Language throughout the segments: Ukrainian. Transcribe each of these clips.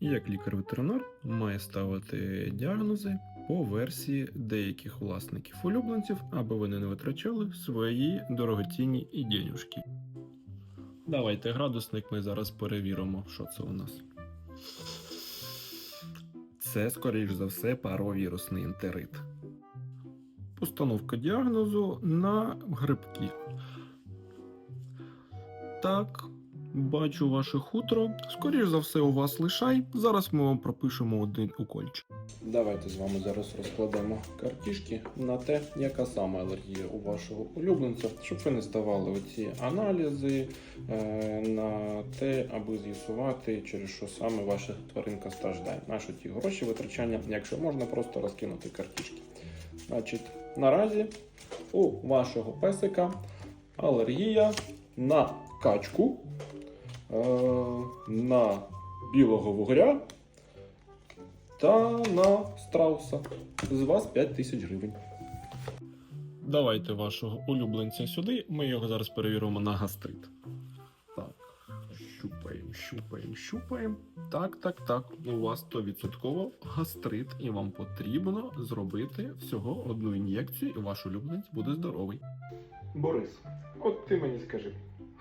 і як лікар-ветеринар має ставити діагнози по версії деяких власників улюбленців, аби вони не витрачали свої дорогоцінні і денюжки. Давайте градусник ми зараз перевіримо, що це у нас. Це, скоріш за все, паровірусний ентерит. Постановка діагнозу на грибки. Так, бачу ваше хутро. Скоріш за все, у вас лишай. Зараз ми вам пропишемо один укольчик. Давайте з вами зараз розкладемо картішки на те, яка саме алергія у вашого улюбленця, щоб ви не ставали оці аналізи е, на те, аби з'ясувати, через що саме ваша тваринка страждає. Наші ті гроші витрачання, якщо можна просто розкинути картішки. Значить, наразі у вашого песика алергія на качку, на білого вугря та на страуса. З вас 5 тисяч гривень. Давайте вашого улюбленця сюди. Ми його зараз перевіримо на гастрит. Так, щупаємо, щупаємо, щупаємо. Так, так, так. У вас 100% гастрит, і вам потрібно зробити всього одну ін'єкцію, і ваш улюбленець буде здоровий. Борис, от ти мені скажи,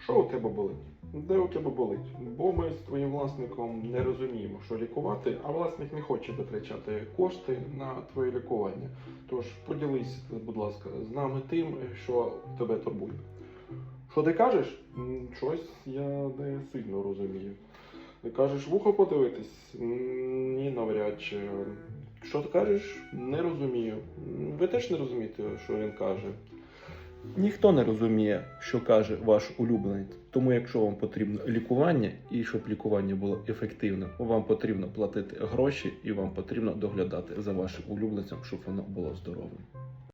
що у тебе болить? Де у тебе болить? Бо ми з твоїм власником не розуміємо, що лікувати, а власник не хоче витрачати кошти на твоє лікування. Тож поділись, будь ласка, з нами тим, що тебе турбує. Що ти кажеш? Щось я не сильно розумію. Ти кажеш, вухо подивитись? Ні, навряд чи. Що ти кажеш? Не розумію. Ви теж не розумієте, що він каже. Ніхто не розуміє, що каже ваш улюбленець. Тому, якщо вам потрібно лікування, і щоб лікування було ефективним, вам потрібно платити гроші і вам потрібно доглядати за вашим улюбленцем, щоб воно було здоровим.